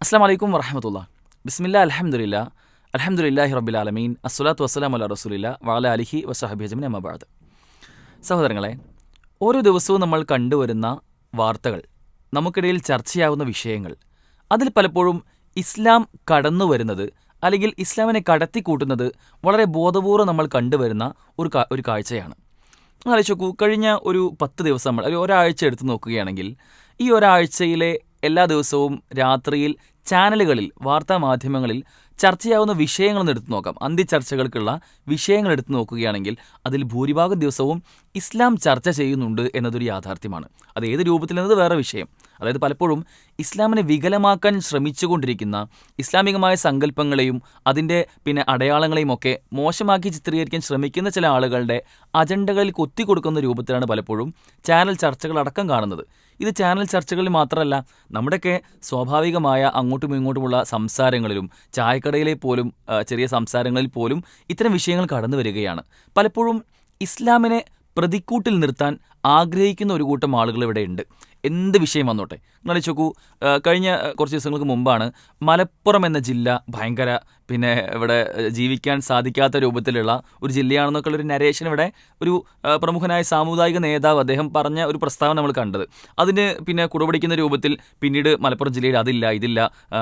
അസ്സാം വലൈക്കും വറഹമത്തുള്ള ബിസ്മില്ല അലഹമുല്ല അലഹമുല്ലാഹി റബ്ബിൽ ആലമീൻ. അസ്സലാത്തു വസ്സലാം അല്ല റസൂലില്ല വാല അലിഹി വസാഹബി അജമിൻ അമ്മബാദ് സഹോദരങ്ങളെ ഓരോ ദിവസവും നമ്മൾ കണ്ടുവരുന്ന വാർത്തകൾ നമുക്കിടയിൽ ചർച്ചയാവുന്ന വിഷയങ്ങൾ അതിൽ പലപ്പോഴും ഇസ്ലാം കടന്നു വരുന്നത് അല്ലെങ്കിൽ ഇസ്ലാമിനെ കടത്തിക്കൂട്ടുന്നത് വളരെ ബോധപൂർവം നമ്മൾ കണ്ടുവരുന്ന ഒരു ഒരു കാഴ്ചയാണ്. ആലോചിച്ച് കഴിഞ്ഞ ഒരു പത്ത് ദിവസം നമ്മൾ ഒരു ഒരാഴ്ച എടുത്ത് നോക്കുകയാണെങ്കിൽ ഈ ഒരാഴ്ചയിലെ എല്ലാ ദിവസവും രാത്രിയിൽ ചാനലുകളിൽ വാർത്താ മാധ്യമങ്ങളിൽ ചർച്ചയാവുന്ന വിഷയങ്ങളൊന്ന് എടുത്തു നോക്കാം. അന്ത്യചർച്ചകൾക്കുള്ള വിഷയങ്ങൾ എടുത്തു നോക്കുകയാണെങ്കിൽ അതിൽ ഭൂരിഭാഗം ദിവസവും ഇസ്ലാം ചർച്ച ചെയ്യുന്നുണ്ട് എന്നതൊരു യാഥാർത്ഥ്യമാണ്. അത് ഏത് രൂപത്തിലെന്നത് വേറെ വിഷയം. അതായത് പലപ്പോഴും ഇസ്ലാമിനെ വികലമാക്കാൻ ശ്രമിച്ചുകൊണ്ടിരിക്കുന്ന ഇസ്ലാമികമായ സങ്കല്പങ്ങളെയും അതിന്റെ പിന്നെ അടയാളങ്ങളെയും ഒക്കെ മോശമാക്കി ചിത്രീകരിക്കാൻ ശ്രമിക്കുന്ന ചില ആളുകളുടെ അജണ്ടകളിൽ കൊത്തിക്കൊടുക്കുന്ന രൂപത്തിലാണ് പലപ്പോഴും ചാനൽ ചർച്ചകൾ അടക്കം കാണുന്നത്. ഇത് ചാനൽ ചർച്ചകളിൽ മാത്രമല്ല നമ്മുടെയൊക്കെ സ്വാഭാവികമായ അങ്ങോട്ടും ഇങ്ങോട്ടുമുള്ള സംസാരങ്ങളിലും ചായക്കടയിലെ പോലും ചെറിയ സംസാരങ്ങളിൽ പോലും ഇത്തരം വിഷയങ്ങൾ കടന്നു വരികയാണ്. പലപ്പോഴും ഇസ്ലാമിനെ പ്രതിക്കൂട്ടിൽ നിർത്താൻ ആഗ്രഹിക്കുന്ന ഒരു കൂട്ടം ആളുകൾ ഇവിടെ ഉണ്ട്. എന്ത് വിഷയം വന്നോട്ടെ? നിങ്ങൾ ചോക്കൂ കഴിഞ്ഞ കുറച്ച് ദിവസങ്ങൾക്ക് മുമ്പാണ് മലപ്പുറം എന്ന ജില്ല ഭയങ്കര പിന്നെ ഇവിടെ ജീവിക്കാൻ സാധിക്കാത്ത രൂപത്തിലുള്ള ഒരു ജില്ലയാണെന്നൊക്കെയുള്ള ഒരു നരേഷൻ ഇവിടെ ഒരു പ്രമുഖനായ സാമുദായിക നേതാവ് അദ്ദേഹം പറഞ്ഞ ഒരു പ്രസ്താവന നമ്മൾ കണ്ടത്. അതിന് പിന്നെ കുടപിടിക്കുന്ന രൂപത്തിൽ പിന്നീട് മലപ്പുറം ജില്ലയിൽ അതില്ല ഇതില്ല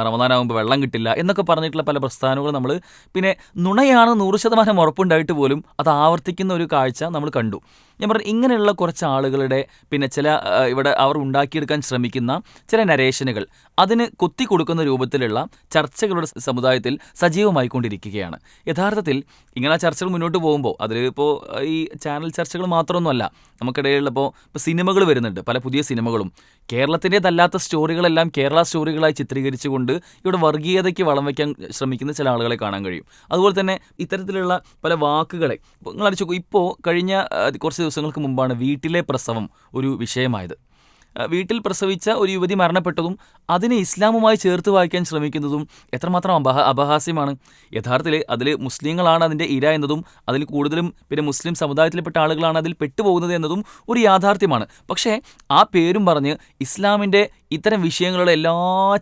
റമദാനാകുമ്പോൾ വെള്ളം കിട്ടില്ല എന്നൊക്കെ പറഞ്ഞിട്ടുള്ള പല പ്രസ്ഥാനങ്ങളും നമ്മൾ പിന്നെ നുണയാണ് നൂറ് ശതമാനം ഉറപ്പുണ്ടായിട്ട് പോലും അത് ആവർത്തിക്കുന്ന ഒരു കാഴ്ച നമ്മൾ കണ്ടു. ഞാൻ പറഞ്ഞു ഇങ്ങനെയുള്ള കുറച്ച് ആളുകളുടെ പിന്നെ ചില ഇവിടെ അവർ ഉണ്ടാക്കിയെടുക്കാൻ ശ്രമിക്കുന്ന ചില നരേഷനുകൾ അതിന് കുത്തി കൊടുക്കുന്ന രൂപത്തിലുള്ള ചർച്ചകളുടെ സമുദായത്തിൽ സജീവമായിക്കൊണ്ടിരിക്കുകയാണ്. യഥാർത്ഥത്തിൽ ഇങ്ങനെ ചർച്ചകൾ മുന്നോട്ട് പോകുമ്പോൾ അതിലിപ്പോൾ ഈ ചാനൽ ചർച്ചകൾ മാത്രമൊന്നുമല്ല നമുക്കിടയിലുള്ള ഇപ്പോൾ സിനിമകൾ വരുന്നുണ്ട്. പല പുതിയ സിനിമകളും. കേരളത്തിന്റെതല്ലാത്ത സ്റ്റോറികളെല്ലാം കേരള സ്റ്റോറികളായി ചിത്രീകരിച്ചുകൊണ്ട് ഇവിടെ വർഗീയതയ്ക്ക് വളം വയ്ക്കാൻ ശ്രമിക്കുന്ന ചില ആളുകളെ കാണാൻ കഴിയും. അതുപോലെ തന്നെ ഇത്തരത്തിലുള്ള പല വാക്കുകളെ നിങ്ങൾ അടിച്ചു ഇപ്പോൾ കഴിഞ്ഞ കുറച്ച് ദിവസങ്ങൾക്ക് മുമ്പാണ് വീട്ടിലെ പ്രസവം ഒരു വിഷയമായത്. വീട്ടിൽ പ്രസവിച്ച ഒരു യുവതി മരണപ്പെട്ടതും അതിനെ ഇസ്ലാമുമായി ചേർത്ത് വായിക്കാൻ ശ്രമിക്കുന്നതും എത്രമാത്രം അപഹ അപഹാസ്യമാണ്. യഥാർത്ഥത്തിൽ അതിൽ മുസ്ലിങ്ങളാണ് അതിന്റെ ഇര എന്നതും അതിൽ കൂടുതലും പിന്നെ മുസ്ലിം സമുദായത്തിൽപ്പെട്ട ആളുകളാണ് അതിൽ പെട്ടുപോകുന്നത് എന്നതും ഒരു യാഥാർത്ഥ്യമാണ്. പക്ഷേ ആ പേരും പറഞ്ഞ് ഇസ്ലാമിന്റെ ഇത്തരം വിഷയങ്ങളുടെ എല്ലാ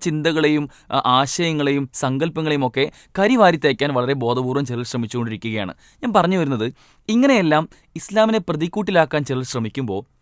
ചിന്തകളെയും ആശയങ്ങളെയും സങ്കല്പങ്ങളെയും ഒക്കെ കരിവാരി തേക്കാൻ വളരെ ബോധപൂർവം ചിലർ ശ്രമിച്ചുകൊണ്ടിരിക്കുകയാണ്. ഞാൻ പറഞ്ഞു വരുന്നത് ഇങ്ങനെയെല്ലാം ഇസ്ലാമിനെ പ്രതിക്കൂട്ടിലാക്കാൻ ചിലർ ശ്രമിക്കുമ്പോൾ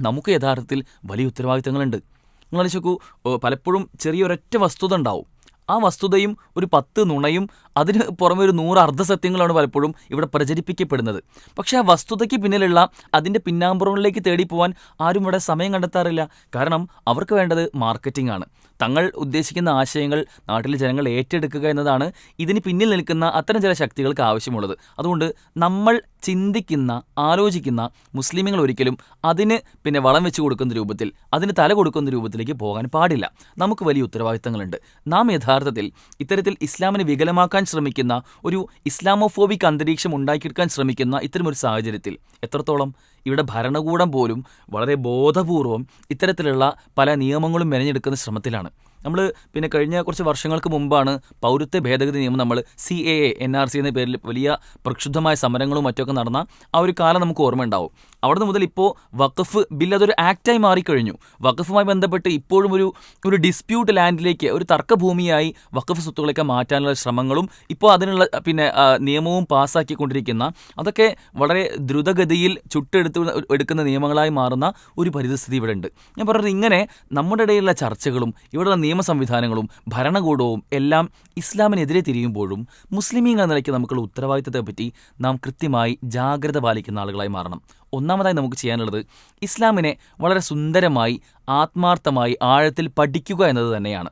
നമുക്ക് യഥാർത്ഥത്തിൽ വലിയ ഉത്തരവാദിത്തങ്ങളുണ്ട്. നിങ്ങൾ നോക്കൂ പലപ്പോഴും ചെറിയൊരൊറ്റ വസ്തുത ഉണ്ടാവും. ആ വസ്തുതയും ഒരു പത്ത് നുണയും അതിന് പുറമെ ഒരു നൂറ് അർദ്ധസത്യങ്ങളാണ് പലപ്പോഴും ഇവിടെ പ്രചരിപ്പിക്കപ്പെടുന്നത്. പക്ഷേ ആ വസ്തുതയ്ക്ക് പിന്നിലുള്ള അതിന്റെ പിന്നാമ്പുറങ്ങളിലേക്ക് തേടി പോകാൻ ആരും ഇവിടെ സമയം കണ്ടെത്താറില്ല. കാരണം അവർക്ക് വേണ്ടത് മാർക്കറ്റിംഗ് ആണ്. തങ്ങൾ ഉദ്ദേശിക്കുന്ന ആശയങ്ങൾ നാട്ടിലെ ജനങ്ങൾ ഏറ്റെടുക്കുക എന്നതാണ് ഇതിന് പിന്നിൽ നിൽക്കുന്ന അത്തരം ചില ശക്തികൾക്ക് ആവശ്യമുള്ളത്. അതുകൊണ്ട് നമ്മൾ ചിന്തിക്കുന്ന ആലോചിക്കുന്ന മുസ്ലിമുകൾ ഒരിക്കലും അതിന് പിന്നെ വളം വെച്ച് കൊടുക്കുന്ന രൂപത്തിൽ അതിന് തല കൊടുക്കുന്ന രൂപത്തിലേക്ക് പോകാൻ പാടില്ല. നമുക്ക് വലിയ ഉത്തരവാദിത്തങ്ങളുണ്ട്. നാം യഥാർത്ഥത്തിൽ ഇത്തരത്തിൽ ഇസ്ലാമിനെ വികലമാക്കാൻ ശ്രമിക്കുന്ന ഒരു ഇസ്ലാമോഫോബിക് അന്തരീക്ഷം ഉണ്ടാക്കിയെടുക്കാൻ ശ്രമിക്കുന്ന ഇത്തരമൊരു സാഹചര്യത്തിൽ എത്രത്തോളം ഇവിടെ ഭരണകൂടം പോലും വളരെ ബോധപൂർവം ഇത്തരത്തിലുള്ള പല നിയമങ്ങളും മെനഞ്ഞെടുക്കുന്ന ശ്രമത്തിലാണ്. നമ്മൾ പിന്നെ കഴിഞ്ഞ കുറച്ച് വർഷങ്ങൾക്ക് മുമ്പാണ് പൗരത്വ ഭേദഗതി നിയമം നമ്മൾ C A A N R C എന്ന പേരിൽ വലിയ പ്രക്ഷുബ്ധമായ സമരങ്ങളും മറ്റൊക്കെ നടന്ന ആ ഒരു കാലം നമുക്ക് ഓർമ്മയുണ്ടാവും. അവിടുന്ന് മുതൽ ഇപ്പോൾ വഖഫ് ബിൽ അതൊരു ആക്റ്റായി മാറിക്കഴിഞ്ഞു. വഖഫുമായി ബന്ധപ്പെട്ട് ഇപ്പോഴും ഒരു ഒരു ഡിസ്പ്യൂട്ട് ലാൻഡിലേക്ക് ഒരു തർക്കഭൂമിയായി വഖഫ് സ്വത്തുക്കളൊക്കെ മാറ്റാനുള്ള ശ്രമങ്ങളും ഇപ്പോൾ അതിനുള്ള പിന്നെ നിയമവും പാസ്സാക്കിക്കൊണ്ടിരിക്കുന്ന അതൊക്കെ വളരെ ദ്രുതഗതിയിൽ ചുട്ടെടുത്ത് എടുക്കുന്ന നിയമങ്ങളായി മാറുന്ന ഒരു പരിതസ്ഥിതി ഇവിടെ ഉണ്ട് ഞാൻ പറഞ്ഞത് ഇങ്ങനെ നമ്മുടെ ഇടയിലുള്ള ചർച്ചകളും ഇവിടെയുള്ള നിയമ സംവിധാനങ്ങളും ഭരണകൂടവും എല്ലാം ഇസ്ലാമിനെതിരെ തിരിയുമ്പോഴും മുസ്ലിമീങ്ങൾ എന്ന നിലയ്ക്ക് നമുക്കുള്ള ഉത്തരവാദിത്തത്തെപ്പറ്റി നാം കൃത്യമായി ജാഗ്രത പാലിക്കുന്ന ആളുകളായി മാറണം. ഒന്നാമതായി നമുക്ക് ചെയ്യാനുള്ളത് ഇസ്ലാമിനെ വളരെ സുന്ദരമായി ആത്മാർത്ഥമായി ആഴത്തിൽ പഠിക്കുക എന്നത് തന്നെയാണ്.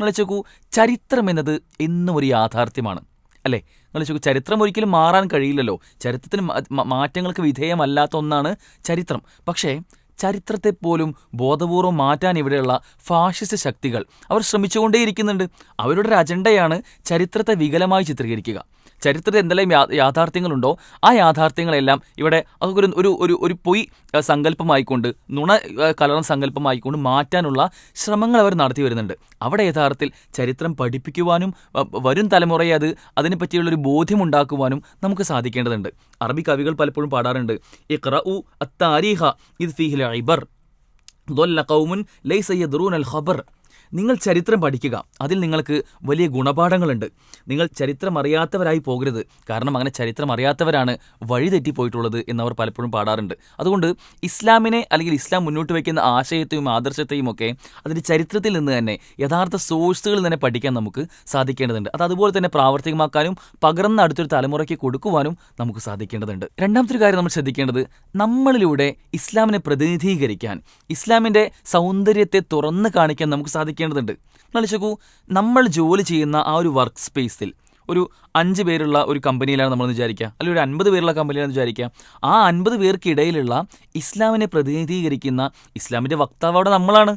നിങ്ങൾ ചരിത്രം എന്നത് എന്നും ഒരു യാഥാർത്ഥ്യമാണ്. അല്ലേ? നിങ്ങൾ ചോക്കൂ ചരിത്രം ഒരിക്കലും മാറാൻ കഴിയില്ലല്ലോ. ചരിത്രത്തിന് മാറ്റങ്ങൾക്ക് വിധേയമല്ലാത്ത ഒന്നാണ് ചരിത്രം. പക്ഷേ ചരിത്രത്തെ പോലും ബോധപൂർവം മാറ്റാൻ ഇവിടെയുള്ള ഫാഷിസ്റ്റ് ശക്തികൾ അവർ ശ്രമിച്ചുകൊണ്ടേയിരിക്കുന്നുണ്ട്. അവരുടെ അജണ്ടയാണ് ചരിത്രത്തെ വികലമായി ചിത്രീകരിക്കുക. ചരിത്രത്തിൽ എന്തെല്ലാം യാഥാർത്ഥ്യങ്ങളുണ്ടോ ആ യാഥാർത്ഥ്യങ്ങളെല്ലാം ഇവിടെ അതൊക്കെ ഒരു ഒരു ഒരു പൊയ് സങ്കല്പമായിക്കൊണ്ട് നുണ കലർന്ന സങ്കല്പമായിക്കൊണ്ട് മാറ്റാനുള്ള ശ്രമങ്ങൾ അവർ നടത്തി വരുന്നുണ്ട്. അവിടെ യഥാർത്ഥത്തിൽ ചരിത്രം പഠിപ്പിക്കുവാനും വരും തലമുറയെ അത് അതിനെപ്പറ്റിയുള്ളൊരു ബോധ്യമുണ്ടാക്കുവാനും നമുക്ക് സാധിക്കേണ്ടതുണ്ട്. അറബി കവികൾ പലപ്പോഴും പാടാറുണ്ട് ഇഖ്റ ഉ അത്താരിഹ ഇത് ഫിഹിൽ ദൊല്ല കൗമുൻ ലൈ സയ്യദ്റൂൻ അൽ ഖബർ. നിങ്ങൾ ചരിത്രം പഠിക്കുക. അതിൽ നിങ്ങൾക്ക് വലിയ ഗുണപാഠങ്ങളുണ്ട്. നിങ്ങൾ ചരിത്രം അറിയാത്തവരായി പോകരുത്. കാരണം അങ്ങനെ ചരിത്രം അറിയാത്തവരാണ് വഴിതെറ്റിപ്പോയിട്ടുള്ളത് എന്നവർ പലപ്പോഴും പാടാറുണ്ട്. അതുകൊണ്ട് ഇസ്ലാമിനെ അല്ലെങ്കിൽ ഇസ്ലാം മുന്നോട്ട് വയ്ക്കുന്ന ആശയത്തെയും ആദർശത്തെയും ഒക്കെ അതിന്റെ ചരിത്രത്തിൽ നിന്ന് തന്നെ യഥാർത്ഥ സോഴ്സുകളിൽ തന്നെ പഠിക്കാൻ നമുക്ക് സാധിക്കേണ്ടതുണ്ട്. അത് അതുപോലെ തന്നെ പ്രാവർത്തികമാക്കാനും പകർന്ന അടുത്തൊരു തലമുറയ്ക്ക് കൊടുക്കുവാനും നമുക്ക് സാധിക്കേണ്ടതുണ്ട്. രണ്ടാമത്തെ ഒരു കാര്യം നമ്മൾ ശ്രദ്ധിക്കേണ്ടത് നമ്മളിലൂടെ ഇസ്ലാമിനെ പ്രതിനിധീകരിക്കാൻ ഇസ്ലാമിന്റെ സൗന്ദര്യത്തെ തുറന്ന് കാണിക്കാൻ നമുക്ക് സാധിക്കേണ്ടതുണ്ട് നോക്കൂ നമ്മൾ ജോലി ചെയ്യുന്ന ആ ഒരു വർക്ക് സ്പേസിൽ ഒരു അഞ്ച് പേരുള്ള ഒരു കമ്പനിയിലാണ് നമ്മൾ വിചാരിക്കുക അല്ലെങ്കിൽ ഒരു അൻപത് പേരുള്ള കമ്പനിയിലാണ് വിചാരിക്കുക ആ അൻപത് പേർക്കിടയിലുള്ള ഇസ്ലാമിനെ പ്രതിനിധീകരിക്കുന്ന ഇസ്ലാമിന്റെ വക്താവ് അവിടെ നമ്മളാണ്.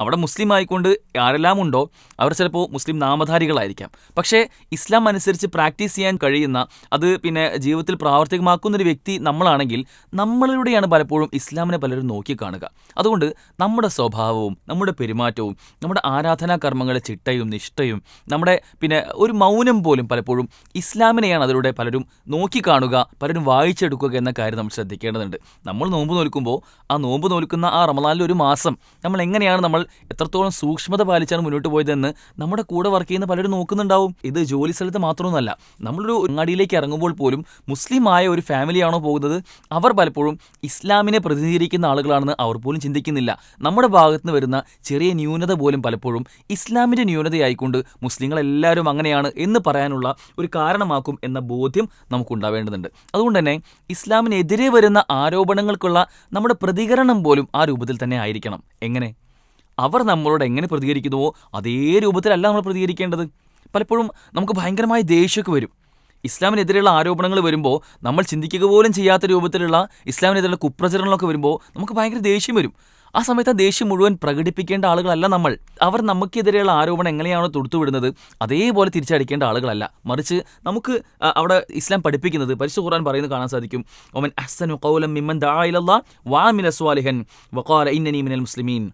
അവിടെ മുസ്ലിം ആയിക്കൊണ്ട് ആരെല്ലാം ഉണ്ടോ അവർ ചിലപ്പോൾ മുസ്ലിം നാമധാരികളായിരിക്കാം. പക്ഷേ ഇസ്ലാം അനുസരിച്ച് പ്രാക്ടീസ് ചെയ്യാൻ കഴിയുന്ന അത് പിന്നെ ജീവിതത്തിൽ പ്രാവർത്തികമാക്കുന്നൊരു വ്യക്തി നമ്മളാണെങ്കിൽ നമ്മളിലൂടെയാണ് പലപ്പോഴും ഇസ്ലാമിനെ പലരും നോക്കിക്കാണുക. അതുകൊണ്ട് നമ്മുടെ സ്വഭാവവും നമ്മുടെ പെരുമാറ്റവും നമ്മുടെ ആരാധനാ കർമ്മങ്ങളെ ചിട്ടയും നിഷ്ഠയും നമ്മുടെ പിന്നെ ഒരു മൗനം പോലും പലപ്പോഴും ഇസ്ലാമിനെയാണ് അതിലൂടെ പലരും നോക്കിക്കാണുക പലരും വായിച്ചെടുക്കുക എന്ന കാര്യം നമ്മൾ ശ്രദ്ധിക്കേണ്ടതുണ്ട്. നമ്മൾ നോമ്പ് നോൽക്കുമ്പോൾ ആ നോമ്പ് നോൽക്കുന്ന ആ റമദാനിലെ ഒരു മാസം നമ്മൾ എങ്ങനെയാണ് നമ്മൾ എത്രത്തോളം സൂക്ഷ്മത പാലിച്ചാണ് മുന്നോട്ട് പോയതെന്ന് നമ്മുടെ കൂടെ വർക്ക് ചെയ്യുന്ന പലരും നോക്കുന്നുണ്ടാവും. ഇത് ജോലി സ്ഥലത്ത് മാത്രമൊന്നുമല്ല. നമ്മളൊരു അങ്ങാടിയിലേക്ക് ഇറങ്ങുമ്പോൾ പോലും മുസ്ലിമായ ഒരു ഫാമിലിയാണോ പോകുന്നത്? അവർ പലപ്പോഴും ഇസ്ലാമിനെ പ്രതിനിധീകരിക്കുന്ന ആളുകളാണെന്ന് അവർ പോലും ചിന്തിക്കുന്നില്ല. നമ്മുടെ ഭാഗത്ത് നിന്ന് വരുന്ന ചെറിയ ന്യൂനത പോലും പലപ്പോഴും ഇസ്ലാമിന്റെ ന്യൂനതയായിക്കൊണ്ട് മുസ്ലിങ്ങളെല്ലാവരും അങ്ങനെയാണ് എന്ന് പറയാനുള്ള ഒരു കാരണമാക്കും എന്ന ബോധ്യം നമുക്കുണ്ടാവേണ്ടതുണ്ട്. അതുകൊണ്ട് തന്നെ ഇസ്ലാമിനെതിരെ വരുന്ന ആരോപണങ്ങൾക്കുള്ള നമ്മുടെ പ്രതികരണം പോലും ആ രൂപത്തിൽ തന്നെ ആയിരിക്കണം. എങ്ങനെ? അവർ നമ്മളോട് എങ്ങനെ പ്രതികരിക്കുന്നുവോ അതേ രൂപത്തിലല്ല നമ്മൾ പ്രതികരിക്കേണ്ടത്. പലപ്പോഴും നമുക്ക് ഭയങ്കരമായ ദേഷ്യമൊക്കെ വരും. ഇസ്ലാമിനെതിരെയുള്ള ആരോപണങ്ങൾ വരുമ്പോൾ നമ്മൾ ചിന്തിക്കുക പോലും ചെയ്യാത്ത രൂപത്തിലുള്ള ഇസ്ലാമിനെതിരെയുള്ള കുപ്രചരണങ്ങളൊക്കെ വരുമ്പോൾ നമുക്ക് ഭയങ്കര ദേഷ്യം വരും. ആ സമയത്ത് ആ ദേഷ്യം മുഴുവൻ പ്രകടിപ്പിക്കേണ്ട ആളുകളല്ല നമ്മൾ. അവർ നമുക്കെതിരെയുള്ള ആരോപണം എങ്ങനെയാണോ തൊടുത്തുവിടുന്നത് അതേപോലെ തിരിച്ചടിക്കേണ്ട ആളുകളല്ല. മറിച്ച് നമുക്ക് അവിടെ ഇസ്ലാം പഠിപ്പിക്കുന്നത് പരിശു ഖുർആൻ പറയുന്നത് കാണാൻ സാധിക്കും. ഒമൻ അഹ്സനു കൗലം മിമ്മൻ ദാ ഇലല്ലാഹ് വഅമില സ്വാലിഹൻ വഖാല ഇന്നനി മിനൽ മുസ്ലിമീൻ.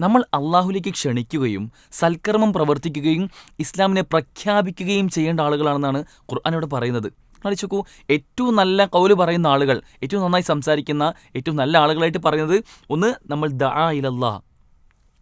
നമ്മൾ അള്ളാഹുലേക്ക് ക്ഷണിക്കുകയും സൽക്കർമ്മം പ്രവർത്തിക്കുകയും ഇസ്ലാമിനെ പ്രഖ്യാപിക്കുകയും ചെയ്യേണ്ട ആളുകളാണെന്നാണ് ഖുർആാനോട് പറയുന്നത്. ആലോചിച്ച് ഏറ്റവും നല്ല കൗൽ പറയുന്ന ആളുകൾ ഏറ്റവും നന്നായി സംസാരിക്കുന്ന ഏറ്റവും നല്ല ആളുകളായിട്ട് പറയുന്നത് ഒന്ന് നമ്മൾ ദആ ഇലല്ലാ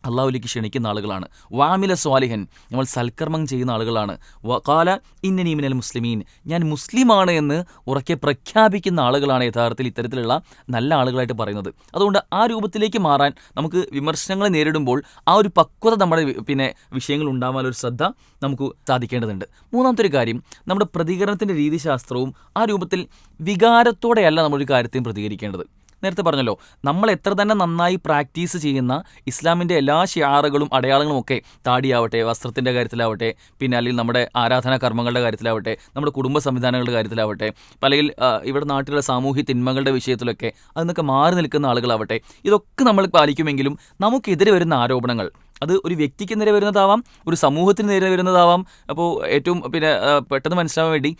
അള്ളാഹുലേക്ക് ക്ഷണിക്കുന്ന ആളുകളാണ്. വാമില സ്വാലിഹൻ നമ്മൾ സൽക്കർമ്മം ചെയ്യുന്ന ആളുകളാണ്. വകാല ഇന്നനീമിനൽ മുസ്ലിമീൻ. ഞാൻ മുസ്ലിമാണ് എന്ന് ഉറക്കെ പ്രഖ്യാപിക്കുന്ന ആളുകളാണ് യഥാർത്ഥത്തിൽ ഇത്തരത്തിലുള്ള നല്ല ആളുകളായിട്ട് പറയുന്നത്. അതുകൊണ്ട് ആ രൂപത്തിലേക്ക് മാറാൻ നമുക്ക് വിമർശനങ്ങളെ നേരിടുമ്പോൾ ആ ഒരു പക്വത നമ്മുടെ പിന്നെ വിഷയങ്ങൾ ഉണ്ടാവാനൊരു ശ്രദ്ധ നമുക്ക് സാധിക്കേണ്ടതുണ്ട്. മൂന്നാമത്തെ ഒരു കാര്യം നമ്മുടെ പ്രതികരണത്തിന്റെ രീതിശാസ്ത്രവും ആ രൂപത്തിൽ വികാരത്തോടെയല്ല നമ്മളൊരു കാര്യത്തെയും പ്രതികരിക്കേണ്ടത്. നേരത്തെ പറഞ്ഞല്ലോ നമ്മൾ എത്ര തന്നെ നന്നായി പ്രാക്ടീസ് ചെയ്യുന്ന ഇസ്ലാമിന്റെ എല്ലാ ഷിയാറുകളും അടയാളങ്ങളും ഒക്കെ താടിയാവട്ടെ വസ്ത്രത്തിന്റെ കാര്യത്തിലാവട്ടെ പിന്നെ അല്ലെങ്കിൽ നമ്മുടെ ആരാധനാ കർമ്മങ്ങളുടെ കാര്യത്തിലാവട്ടെ നമ്മുടെ കുടുംബ സംവിധാനങ്ങളുടെ കാര്യത്തിലാവട്ടെ അല്ലെങ്കിൽ ഇവിടെ നാട്ടിലുള്ള സാമൂഹ്യ തിന്മകളുടെ വിഷയത്തിലൊക്കെ അതിനൊക്കെ മാറി നിൽക്കുന്ന ആളുകളാവട്ടെ ഇതൊക്കെ നമ്മൾ പാലിക്കുമെങ്കിലും നമുക്കെതിരെ വരുന്ന ആരോപണങ്ങൾ. അത് ഒരു വ്യക്തിക്ക് നേരെ വരുന്നതാവാം ഒരു സമൂഹത്തിന് നേരെ വരുന്നതാവാം. അപ്പോൾ ഏറ്റവും പിന്നെ പെട്ടെന്ന് മനസ്സിലാവാൻ വേണ്ടി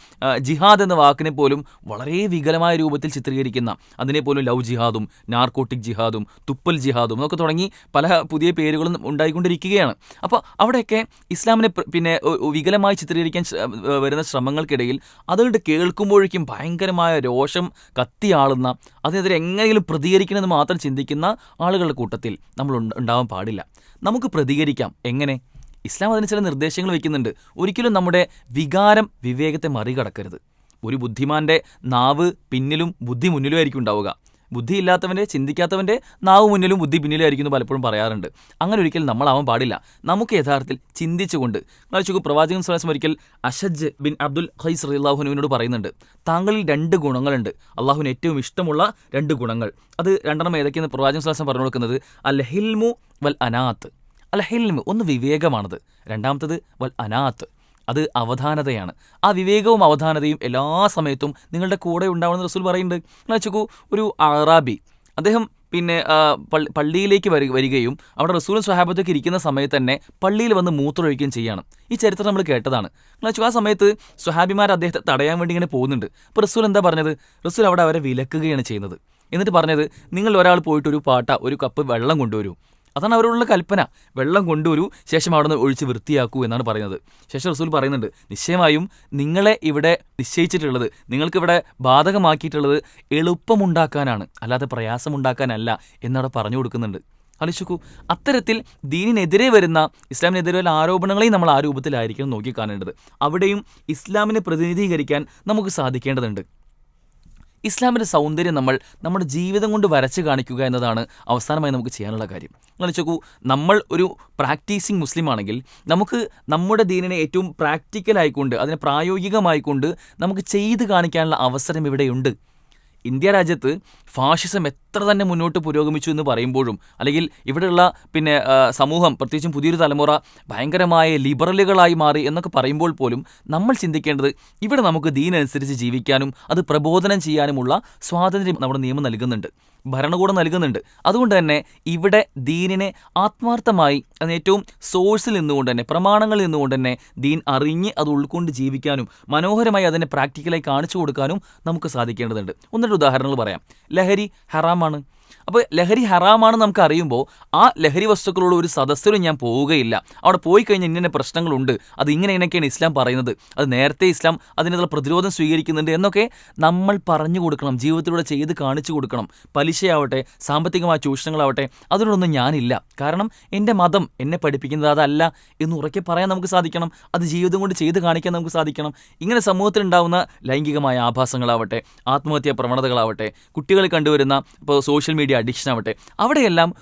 ജിഹാദ് എന്ന വാക്കിനെ പോലും വളരെ വികലമായ രൂപത്തിൽ ചിത്രീകരിക്കുന്ന അതിനെ പോലും ലവ് ജിഹാദും നാർക്കോട്ടിക് ജിഹാദും തുപ്പൽ ജിഹാദും എന്നൊക്കെ തുടങ്ങി പല പുതിയ പേരുകളും ഉണ്ടായിക്കൊണ്ടിരിക്കുകയാണ്. അപ്പോൾ അവിടെയൊക്കെ ഇസ്ലാമിനെ പിന്നെ വികലമായി ചിത്രീകരിക്കാൻ വരുന്ന ശ്രമങ്ങൾക്കിടയിൽ അതുകൊണ്ട് കേൾക്കുമ്പോഴേക്കും ഭയങ്കരമായ രോഷം കത്തിയാളുന്ന അതിനെതിരെ എങ്ങനെയെങ്കിലും പ്രതികരിക്കണമെന്ന് മാത്രം ചിന്തിക്കുന്ന ആളുകളുടെ കൂട്ടത്തിൽ നമ്മൾ ഉണ്ടാവാൻ പാടില്ല. നമുക്ക് പ്രതികരിക്കാം. എങ്ങനെ? ഇസ്ലാം അതിന് ചില നിർദ്ദേശങ്ങൾ വയ്ക്കുന്നുണ്ട് ഒരിക്കലും നമ്മുടെ വികാരം വിവേകത്തെ മറികടക്കരുത്. ഒരു ബുദ്ധിമാന്റെ നാവ് പിന്നിലും ബുദ്ധി മുന്നിലും ആയിരിക്കും ഉണ്ടാവുക. ബുദ്ധി ഇല്ലാത്തവന്റെ ചിന്തിക്കാത്തവന്റെ നാവ് മുന്നിലും ബുദ്ധി പിന്നിലും ആയിരിക്കും എന്ന് പലപ്പോഴും പറയാറുണ്ട്. അങ്ങനെ ഒരിക്കലും നമ്മളാവാൻ പാടില്ല. നമുക്ക് യഥാർത്ഥത്തിൽ ചിന്തിച്ചുകൊണ്ട്. ആലോചിക്കൂ പ്രവാചകൻ സ്വലാസം ഒരിക്കൽ അഷജ് ബിൻ അബ്ദുൽ ഖൈസ് റഹ്ലാഹുനുവിനോട് പറയുന്നുണ്ട്. താങ്കളിൽ രണ്ട് ഗുണങ്ങളുണ്ട്. അള്ളാഹുവിന് ഏറ്റവും ഇഷ്ടമുള്ള രണ്ട് ഗുണങ്ങൾ. അത് രണ്ടെണ്ണം ഏതൊക്കെയെന്ന് പ്രവാചകൻ സ്വലാസം പറഞ്ഞു കൊടുക്കുന്നത്? അൽ ഹിൽമു വൽ അനാത്ത് അൽ ഹിൽമ് ഒന്ന് വിവേകമാണത്. രണ്ടാമത്തത് വൽ അനാത്ത്. അത് അവധാനതയാണ്. ആ വിവേകവും അവധാനതയും എല്ലാ സമയത്തും നിങ്ങളുടെ കൂടെ ഉണ്ടാവണമെന്ന് റസൂൽ പറയുന്നുണ്ട്. എന്നാൽ വെച്ചോക്കൂ ഒരു അറാബി അദ്ദേഹം പിന്നെ പള്ളിയിലേക്ക് വരി വരികയും അവിടെ റസൂൽ സ്വഹാബത്തൊക്കെ ഇരിക്കുന്ന സമയത്ത് തന്നെ പള്ളിയിൽ വന്ന് മൂത്രമൊഴിക്കുകയും ചെയ്യാണ്. ഈ ചരിത്രം നമ്മൾ കേട്ടതാണ്. എന്നാൽ വെച്ചാൽ ആ സമയത്ത് സ്വഹാബിമാർ അദ്ദേഹത്തെ തടയാൻ വേണ്ടി ഇങ്ങനെ പോകുന്നുണ്ട്. അപ്പോൾ റസൂൽ എന്താ പറഞ്ഞത്? റസൂൽ അവിടെ അവരെ വിലക്കുകയാണ് ചെയ്യുന്നത്. എന്നിട്ട് പറഞ്ഞത് നിങ്ങൾ ഒരാൾ പോയിട്ട് ഒരു പാട്ട ഒരു കപ്പ് വെള്ളം കൊണ്ടുവരൂ. അതാണ് അവരോടുള്ള കൽപ്പന. വെള്ളം കൊണ്ടുവരൂ ശേഷം അവിടെ നിന്ന് ഒഴിച്ച് വൃത്തിയാക്കൂ എന്നാണ് പറയുന്നത്. ശേഷം റസൂൽ പറയുന്നുണ്ട് നിശ്ചയമായും നിങ്ങളെ ഇവിടെ നിശ്ചയിച്ചിട്ടുള്ളത് നിങ്ങൾക്കിവിടെ ബാധകമാക്കിയിട്ടുള്ളത് എളുപ്പമുണ്ടാക്കാനാണ് അല്ലാതെ പ്രയാസമുണ്ടാക്കാനല്ല എന്നവിടെ പറഞ്ഞു കൊടുക്കുന്നുണ്ട്. അലിശുക്കു അത്തരത്തിൽ ദീനിനെതിരെ വരുന്ന ഇസ്ലാമിനെതിരെ വരുന്ന ആരോപണങ്ങളെയും നമ്മൾ ആ രൂപത്തിലായിരിക്കണം നോക്കിക്കാണേണ്ടത്. അവിടെയും ഇസ്ലാമിനെ പ്രതിനിധീകരിക്കാൻ നമുക്ക് സാധിക്കേണ്ടതുണ്ട്. ഇസ്ലാമിന്റെ സൗന്ദര്യം നമ്മൾ നമ്മുടെ ജീവിതം കൊണ്ട് വരച്ച് കാണിക്കുക എന്നതാണ് അവസാനമായി നമുക്ക് ചെയ്യാനുള്ള കാര്യം. നിങ്ങൾ ചോക്കൂ നമ്മൾ ഒരു പ്രാക്ടീസിങ് മുസ്ലിം ആണെങ്കിൽ നമുക്ക് നമ്മുടെ ദീനിനെ ഏറ്റവും പ്രാക്ടിക്കലായിക്കൊണ്ട് അതിനെ പ്രായോഗികമായിക്കൊണ്ട് നമുക്ക് ചെയ്ത് കാണിക്കാനുള്ള അവസരം ഇവിടെയുണ്ട്. ഇന്ത്യ രാജ്യത്ത് ഫാഷിസം എത്ര തന്നെ മുന്നോട്ട് പുരോഗമിച്ചു എന്ന് പറയുമ്പോഴും അല്ലെങ്കിൽ ഇവിടെയുള്ള പിന്നെ സമൂഹം പ്രത്യേകിച്ചും പുതിയൊരു തലമുറ ഭയങ്കരമായ ലിബറലുകളായി മാറി എന്നൊക്കെ പറയുമ്പോൾ പോലും നമ്മൾ ചിന്തിക്കേണ്ടത് ഇവിടെ നമുക്ക് ദീനനുസരിച്ച് ജീവിക്കാനും അത് പ്രബോധനം ചെയ്യാനുമുള്ള സ്വാതന്ത്ര്യം നമ്മുടെ നിയമം നൽകുന്നുണ്ട്. ഭരണകൂടം നൽകുന്നുണ്ട്. അതുകൊണ്ട് തന്നെ ഇവിടെ ദീനിനെ ആത്മാർത്ഥമായി അത് ഏറ്റവും സോഴ്സിൽ നിന്നുകൊണ്ട് തന്നെ പ്രമാണങ്ങളിൽ നിന്നുകൊണ്ട് തന്നെ ദീൻ അറിഞ്ഞ് അത് ഉൾക്കൊണ്ട് ജീവിക്കാനും മനോഹരമായി അതിനെ പ്രാക്ടിക്കലായി കാണിച്ചു കൊടുക്കാനും നമുക്ക് സാധിക്കേണ്ടതുണ്ട്. ഒന്നിട്ട് ഉദാഹരണങ്ങൾ പറയാം. ലഹരി ഹറാമാണ്. അപ്പോൾ ലഹരി ഹറാമാണെന്ന് നമുക്ക് അറിയുമ്പോൾ ആ ലഹരി വസ്തുക്കളോട് ഒരു സദസ്സിലും ഞാൻ പോവുകയില്ല. അവിടെ പോയി കഴിഞ്ഞാൽ ഇങ്ങനെ പ്രശ്നങ്ങളുണ്ട്. അത് ഇങ്ങനെ ഇങ്ങനെയൊക്കെയാണ് ഇസ്ലാം പറയുന്നത്. അത് നേരത്തെ ഇസ്ലാം അതിനുള്ള പ്രതിരോധം സ്വീകരിക്കുന്നുണ്ട് എന്നൊക്കെ നമ്മൾ പറഞ്ഞു കൊടുക്കണം. ജീവിതത്തിലൂടെ ചെയ്ത് കാണിച്ചു കൊടുക്കണം. പലിശയാവട്ടെ സാമ്പത്തികമായ ചൂഷണങ്ങളാവട്ടെ അതിനോടൊന്നും ഞാനില്ല. കാരണം എന്റെ മതം എന്നെ പഠിപ്പിക്കുന്നത് അതല്ല എന്ന് ഉറക്കെ പറയാൻ നമുക്ക് സാധിക്കണം. അത് ജീവിതം കൊണ്ട് ചെയ്ത് കാണിക്കാൻ നമുക്ക് സാധിക്കണം. ഇങ്ങനെ സമൂഹത്തിലുണ്ടാവുന്ന ലൈംഗികമായ ആഭാസങ്ങളാവട്ടെ ആത്മഹത്യാ പ്രവണതകളാവട്ടെ കുട്ടികൾ കണ്ടുവരുന്ന ഇപ്പോൾ സോഷ്യൽ മീഡിയ അഡിക്ഷൻ ആവട്ടെ. അവിടെയെല്ലാം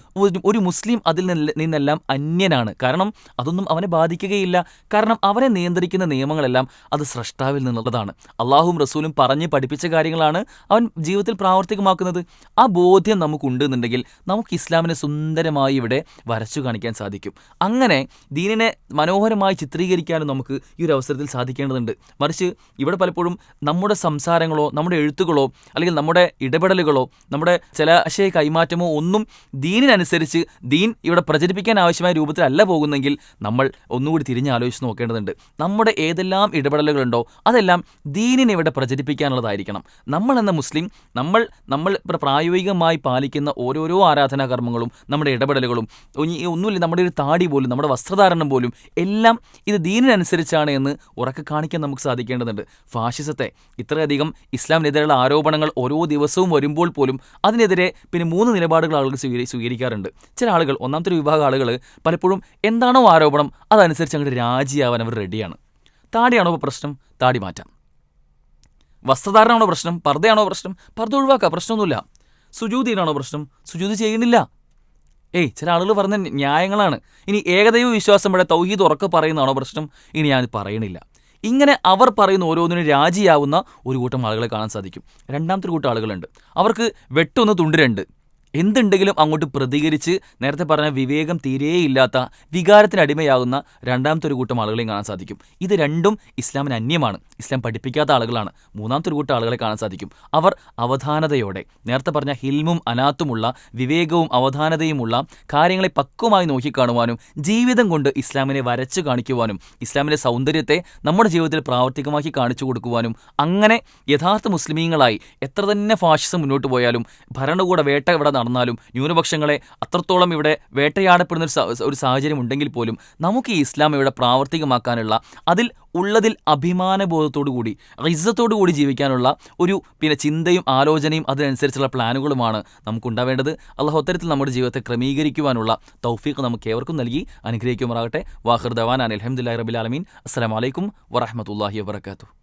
ഒരു- മുസ്ലിം അതിൽ നിന്നെല്ലാം അന്യനാണ്. കാരണം അതൊന്നും അവനെ ബാധിക്കുകയില്ല. കാരണം അവനെ നിയന്ത്രിക്കുന്ന നിയമങ്ങളെല്ലാം അത് സ്രഷ്ടാവിൽ നിന്നുള്ളതാണ്. അള്ളാഹും റസൂലും പറഞ്ഞ് പഠിപ്പിച്ച കാര്യങ്ങളാണ് അവൻ ജീവിതത്തിൽ പ്രാവർത്തികമാക്കുന്നത്. ആ ബോധ്യം നമുക്കുണ്ട് എന്നുണ്ടെങ്കിൽ നമുക്ക് ഇസ്ലാമിനെ സുന്ദരമായി ഇവിടെ വരച്ചു കാണിക്കാൻ സാധിക്കും. അങ്ങനെ ദീനിനെ മനോഹരമായി ചിത്രീകരിക്കാനും നമുക്ക് ഈ ഒരു അവസരത്തിൽ സാധിക്കേണ്ടതുണ്ട്. മറിച്ച് ഇവിടെ പലപ്പോഴും നമ്മുടെ സംസാരങ്ങളോ നമ്മുടെ എഴുത്തുകളോ അല്ലെങ്കിൽ നമ്മുടെ ഇടപെടലുകളോ നമ്മുടെ ചില ആശയ കൈമാറ്റമോ ഒന്നും ദീനിനനുസരിച്ച് ദീൻ ഇവിടെ പ്രചരിപ്പിക്കാൻ ആവശ്യമായ രൂപത്തിലല്ല പോകുന്നെങ്കിൽ നമ്മൾ ഒന്നുകൂടി തിരിഞ്ഞ് ആലോചിച്ച് നോക്കേണ്ടതുണ്ട്. നമ്മുടെ ഏതെല്ലാം ഇടപെടലുകളുണ്ടോ അതെല്ലാം ദീനിനെ ഇവിടെ പ്രചരിപ്പിക്കാനുള്ളതായിരിക്കണം. നമ്മൾ എന്ന മുസ്ലിം നമ്മൾ നമ്മൾ പ്രായോഗികമായി പാലിക്കുന്ന ഓരോരോ ആരാധനാ കർമ്മങ്ങളും നമ്മുടെ ഇടപെടലുകളും ഒന്നുമില്ല നമ്മുടെ ഒരു താടി പോലും നമ്മുടെ വസ്ത്രധാരണം പോലും എല്ലാം ഇത് ദീനിനനുസരിച്ചാണ് എന്ന് ഉറക്കെ കാണിക്കാൻ നമുക്ക് സാധിക്കേണ്ടതുണ്ട്. ഫാഷിസത്തെ ഇത്രയധികം ഇസ്ലാമിനെതിരെയുള്ള ആരോപണങ്ങൾ ഓരോ ദിവസവും വരുമ്പോൾ പോലും അതിനെതിരെ പിന്നെ മൂന്ന് നിലപാടുകൾ ആളുകൾ സ്വീകരി സ്വീകരിക്കാറുണ്ട്. ചില ആളുകൾ ഒന്നാമത്തെ ഒരു വിഭാഗം ആളുകൾ പലപ്പോഴും എന്താണോ ആരോപണം അതനുസരിച്ച് അങ്ങോട്ട് രാജിയാവാൻ അവർ റെഡിയാണ്. താടിയാണോ ഇപ്പോൾ പ്രശ്നം? താടി മാറ്റാം. വസ്ത്രധാരണമാണോ പ്രശ്നം? പർദ്ദയാണോ പ്രശ്നം? പർദ്ദ ഒഴിവാക്കുക പ്രശ്നമൊന്നുമില്ല. സുജൂതിയിലാണോ പ്രശ്നം? സുജൂതി ചെയ്യുന്നില്ല. ഏയ് ചില ആളുകൾ പറഞ്ഞ ന്യായങ്ങളാണ്. ഇനി ഏകദൈവ വിശ്വാസം ഇവിടെ തൗഹീദ് ഉറക്കെ പറയുന്നതാണോ പ്രശ്നം? ഇനി ഞാൻ പറയണില്ല. ഇങ്ങനെ അവർ പറയുന്ന ഓരോന്നിനും രാജിയാവുന്ന ഒരു കൂട്ടം ആളുകളെ കാണാൻ സാധിക്കും. രണ്ടാമത്തെ കൂട്ടം ആളുകളുണ്ട്. അവർക്ക് വെട്ടൊന്ന് തുണ്ടിരണ്ട് എന്തുണ്ടെങ്കിലും അങ്ങോട്ട് പ്രതികരിച്ച് നേരത്തെ പറഞ്ഞ വിവേകം തീരെയില്ലാത്ത വികാരത്തിനടിമയാകുന്ന രണ്ടാമത്തെ ഒരു കൂട്ടം ആളുകളെയും കാണാൻ സാധിക്കും. ഇത് രണ്ടും ഇസ്ലാമിന് അന്യമാണ്. ഇസ്ലാം പഠിപ്പിക്കാത്ത ആളുകളാണ്. മൂന്നാമത്തെ ഒരു കൂട്ടം ആളുകളെ കാണാൻ സാധിക്കും. അവർ അവധാനതയോടെ നേരത്തെ പറഞ്ഞ ഹിൽമും അനാത്തുമുള്ള വിവേകവും അവധാനതയുമുള്ള കാര്യങ്ങളെ പക്വമായി നോക്കിക്കാണുവാനും ജീവിതം കൊണ്ട് ഇസ്ലാമിനെ വരച്ചു കാണിക്കുവാനും ഇസ്ലാമിന്റെ സൗന്ദര്യത്തെ നമ്മുടെ ജീവിതത്തിൽ പ്രാവർത്തികമാക്കി കാണിച്ചു കൊടുക്കുവാനും അങ്ങനെ യഥാർത്ഥ മുസ്ലിമീങ്ങളായി എത്ര തന്നെ ഫാഷിസം മുന്നോട്ട് പോയാലും ഭരണകൂട വേട്ട ഇവിടെ നടന്നാലും ന്യൂനപക്ഷങ്ങളെ അത്രത്തോളം ഇവിടെ വേട്ടയാടപ്പെടുന്ന ഒരു സാഹചര്യം ഉണ്ടെങ്കിൽ പോലും നമുക്ക് ഈ ഇസ്ലാം ഇവിടെ പ്രാവർത്തികമാക്കാനുള്ള അതിൽ ഉള്ളതിൽ അഭിമാനബോധത്തോടു കൂടി റിസത്തോടു കൂടി ജീവിക്കാനുള്ള ഒരു പിന്നെ ചിന്തയും ആലോചനയും അതിനനുസരിച്ചുള്ള പ്ലാനുകളുമാണ് നമുക്കുണ്ടാവേണ്ടത്. അള്ളാഹു അത്തരത്തിൽ നമ്മുടെ ജീവിതത്തെ ക്രമീകരിക്കുവാനുള്ള തൗഫീഖ് നമുക്ക് ഏവർക്കും നൽകി. അനുഗ്രഹിക്കുമാറാകട്ടെ. വാഹിർ ദവാൻ അലഹമുല്ലാ റബിൽ ആലമീൻ. അസ്സലാമലൈക്കും വറഹമത്തല്ലാഹി വാബർക്കാത്തു